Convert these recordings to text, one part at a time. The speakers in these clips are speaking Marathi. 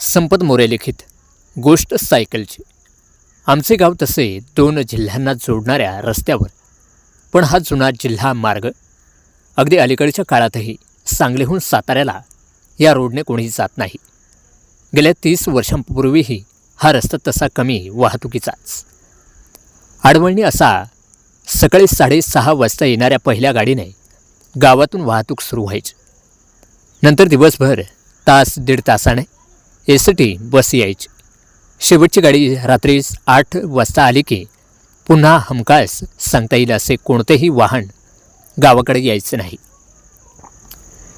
संपत मोरे लिखित गोष्ट सायकलची. आमचे गाव तसे दोन जिल्ह्यांना जोडणाऱ्या रस्त्यावर. पण हा जुना जिल्हा मार्ग अगदी अलीकडच्या काळातही सांगलीहून साताऱ्याला या रोडने कोणीही जात नाही. गेल्या तीस वर्षांपूर्वीही हा रस्ता तसा कमी वाहतुकीचाच. आडवळणी असा सकाळी साडेसहा वाजता येणाऱ्या पहिल्या गाडीने गावातून वाहतूक सुरू व्हायची. नंतर दिवसभर तास दीड तासाने एस टी बस यायची. शेवटची गाडी रात्री आठ वाजता आली की पुन्हा हमखास सांगता येईल असे कोणतेही वाहन गावाकडे यायचे नाही.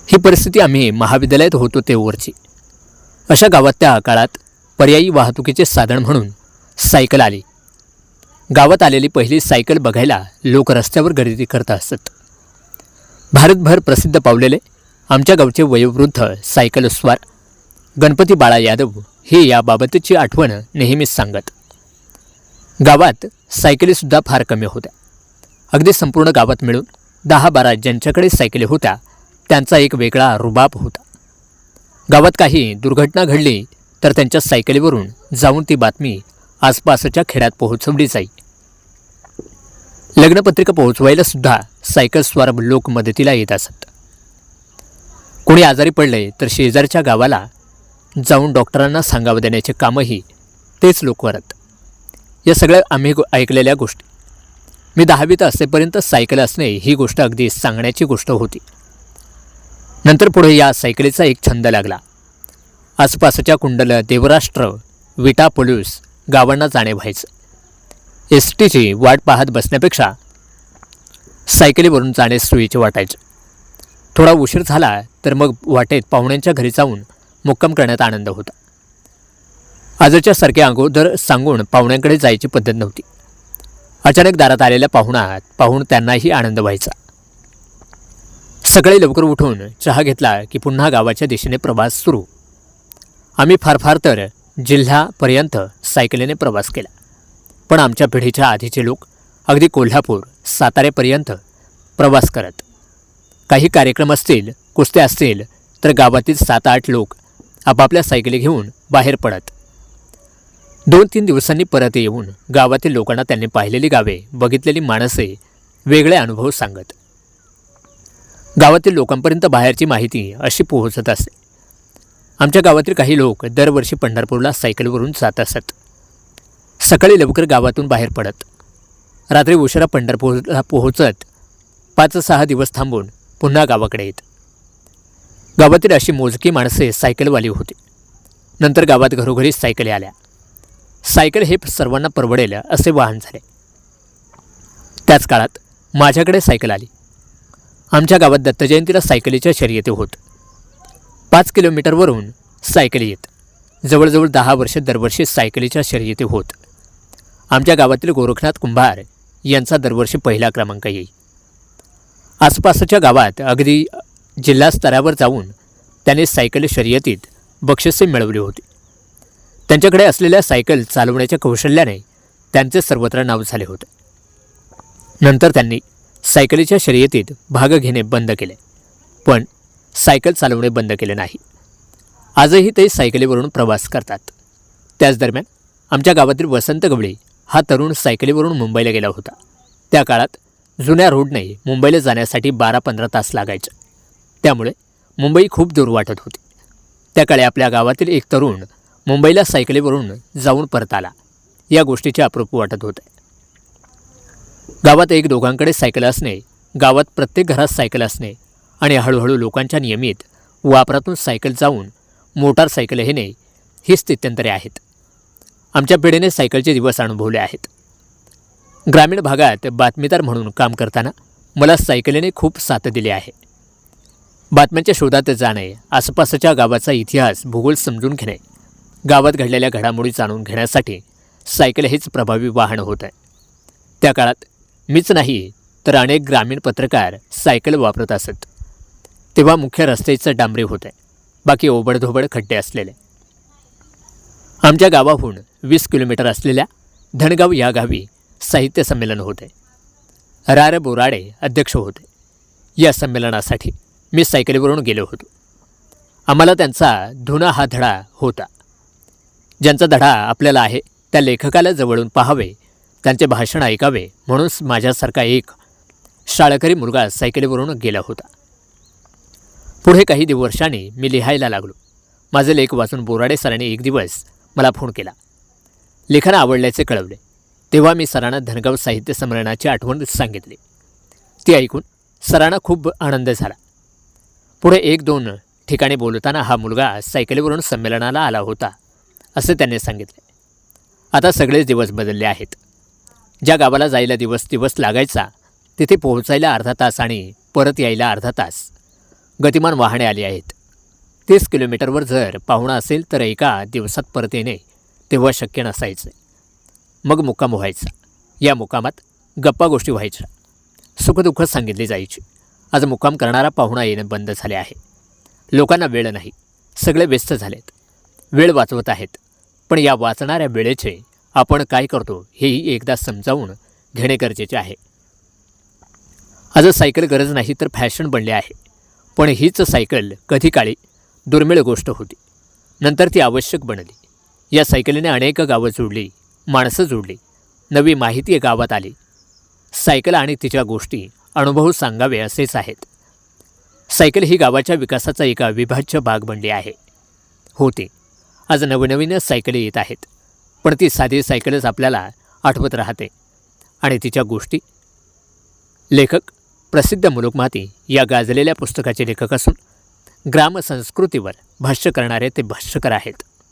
ही परिस्थिती आम्ही महाविद्यालयात होतो तेवरची अशा गावात त्या काळात पर्यायी वाहतुकीचे साधन म्हणून सायकल आली. गावात आलेली पहिली सायकल बघायला लोक रस्त्यावर गर्दी करत असत. भारतभर प्रसिद्ध पावलेले आमच्या गावचे वयोवृद्ध सायकल स्वार गणपती बाळा यादव हे याबाबतची आठवण नेहमीच सांगत. गावात सायकलीसुद्धा फार कमी होत्या. अगदी संपूर्ण गावात मिळून दहा बारा ज्यांच्याकडे सायकली होत्या त्यांचा एक वेगळा रुबाब होता. गावात काही दुर्घटना घडली तर त्यांच्या सायकलीवरून जाऊन ती बातमी आसपासच्या खेड्यात पोहोचवली जाई. लग्नपत्रिका पोहोचवायला सुद्धा सायकल स्वार लोक मदतीला येत असत. कोणी आजारी पडले तर शेजारच्या गावाला जाऊन डॉक्टरांना सांगावं देण्याचे कामही तेच लोक करत या सगळ्या आम्ही गो- ऐकलेल्या गोष्टी. मी दहावीत असेपर्यंत सायकल असणे ही गोष्ट अगदी सांगण्याची गोष्ट होती. नंतर पुढे या सायकलीचा एक छंद लागला. आसपासच्या कुंडल देवराष्ट्र विटा पोलीस गावांना जाणे व्हायचं. एस टीची वाट पाहत बसण्यापेक्षा सायकलीवरून जाणे सोयीचे वाटायचे. थोडा उशीर झाला तर मग वाटेत पाहुण्यांच्या घरी जाऊन मुक्काम करण्यात आनंद होता. आजच्या सारख्या अगोदर सांगून पाहुण्यांकडे जायची पद्धत नव्हती. अचानक दारात आलेल्या पाहुणा पाहून त्यांनाही आनंद व्हायचा. सकाळी लवकर उठून चहा घेतला की पुन्हा गावाच्या दिशेने प्रवास सुरू. आम्ही फार फार तर जिल्ह्यापर्यंत सायकलीने प्रवास केला. पण आमच्या पिढीच्या आधीचे लोक अगदी कोल्हापूर साताऱ्यापर्यंत प्रवास करत. काही कार्यक्रम असतील कुस्त्या असतील तर गावातील सात आठ लोक आपापल्या सायकली घेऊन बाहेर पडत. दोन तीन दिवसांनी परत येऊन गावातील लोकांना त्यांनी पाहिलेली गावे बघितलेली माणसे वेगळे अनुभव सांगत. गावातील लोकांपर्यंत बाहेरची माहिती अशी पोहोचत असे आमच्या गावातील काही लोक दरवर्षी पंढरपूरला सायकलवरून जात असत. सकाळी लवकर गावातून बाहेर पडत. रात्री उशिरा पंढरपूरला पोहोचत पाच सहा दिवस थांबून पुन्हा गावाकडे येत. गावातील अशी मोजकी माणसे सायकलवाली होती. नंतर गावात घरोघरी सायकली आल्या. सायकल हे सर्वांना परवडेल असे वाहन झाले. त्याच काळात माझ्याकडे सायकल आली. आमच्या गावात दत्तजयंतीला सायकलीच्या शर्यती होत. पाच किलोमीटरवरून सायकली येत. जवळजवळ दहा वर्ष दरवर्षी सायकलीच्या शर्यती होत. आमच्या गावातील गोरखनाथ कुंभार यांचा दरवर्षी पहिला क्रमांक येई आसपासच्या गावात अगदी जिल्हा स्तरावर जाऊन त्याने सायकल शर्यतीत बक्षिसे मिळवली होती. त्यांच्याकडे असलेल्या सायकल चालवण्याच्या कौशल्याने त्यांचे सर्वत्र नाव झाले होते. नंतर त्यांनी सायकलीच्या शर्यतीत भाग घेणे बंद केले. पण सायकल चालवणे बंद केले नाही. आजही ते सायकलीवरून प्रवास करतात. त्याच दरम्यान आमच्या गावातील वसंत गवळी हा तरुण सायकलीवरून मुंबईला गेला होता. त्या काळात जुन्या रोडने मुंबईला जाण्यासाठी बारा पंधरा तास लागायचे. त्यामुळे मुंबई खूप दूर वाटत होती. त्याकाळी आपल्या गावातील एक तरुण मुंबईला सायकलीवरून जाऊन परत आला. या गोष्टीचे अप्रूप वाटत होते. गावात एक दोघांकडे सायकल असणे गावात प्रत्येक घरात सायकल असणे आणि हळूहळू लोकांच्या नियमित वापरातून सायकल जाऊन मोटारसायकल येणे ही स्थित्यंतरे आहेत. आमच्या पिढीने सायकलचे दिवस अनुभवले आहेत. ग्रामीण भागात बातमीदार म्हणून काम करताना मला सायकलीने खूप साथ दिली आहे. बातम्यांच्या शोधात जाणे आसपासच्या गावाचा इतिहास भूगोल समजून घेणे गावात घडलेल्या घडामोडी जाणून घेण्यासाठी सायकल हेच प्रभावी वाहन होत आहे. त्या काळात मीच नाही तर अनेक ग्रामीण पत्रकार सायकल वापरत असत. तेव्हा मुख्य रस्त्याचं डांबरी होते बाकी ओबडधोबड खड्डे असलेले. आमच्या गावाहून वीस किलोमीटर असलेल्या धनगाव या गावी साहित्य संमेलन होते. रार बोराडे अध्यक्ष होते. या संमेलनासाठी मी सायकलीवरून गेलो होतो. आम्हाला त्यांचा धुना हा धडा होता. ज्यांचा धडा आपल्याला आहे त्या लेखकाला जवळून पाहावे त्यांचे भाषण ऐकावे म्हणून माझ्यासारखा एक शाळकरी मुलगा सायकलीवरून गेला होता. पुढे काही वर्षांनी मी लिहायला लागलो. माझे लेख वाचून बोराडे सरांनी एक दिवस मला फोन केला. लेखन आवडल्याचे कळवले. तेव्हा मी सरांना धनगाव साहित्य संमेलनाची आठवण सांगितली. ती ऐकून सरांना खूप आनंद झाला. पुढे एक दोन ठिकाणी बोलताना हा मुलगा सायकलीवरून संमेलनाला आला होता असे त्यांनी सांगितले. आता सगळेच दिवस बदलले आहेत. ज्या गावाला जायला दिवस दिवस लागायचा तिथे पोहोचायला अर्धा तास आणि परत यायला अर्धा तास गतिमान वाहने आली आहेत. तीस किलोमीटरवर जर पाहुणा असेल तर एका दिवसात परत येणे तेव्हा शक्य नसायचे. मग मुक्काम व्हायचा. या मुकामात गप्पा गोष्टी व्हायच्या. सुखदुःख सांगितली जायची. आज मुक्काम करणारा पाहुणा येणं बंद झाले आहे. लोकांना वेळ नाही. सगळे व्यस्त झालेत. वेळ वाचवत आहेत. पण या वाचणाऱ्या वेळेचे आपण काय करतो हेही एकदा समजावून घेणे गरजेचे आहे. आज सायकल गरज नाही तर फॅशन बनले आहे. पण हीच सायकल कधी काळी दुर्मिळ गोष्ट होती. नंतर ती आवश्यक बनली. या सायकलीने अनेक गावं जोडली माणसं जोडली नवी माहिती गावात आली. सायकल आणि तिच्या गोष्टी अनुभव सांगावे असेच आहेत. सायकल ही गावाच्या विकासाचा एक अविभाज्य भाग बनली आहे. होते. आज नवनवीन सायकली येत आहेत. पण ती साधी सायकलच आपल्याला आठवत राहते. आणि तिच्या गोष्टी? लेखक प्रसिद्ध मुलुकमाती या गाजलेल्या पुस्तकाचे लेखक असून ग्रामसंस्कृतीवर भाष्य करणारे ते भाष्यकर आहेत.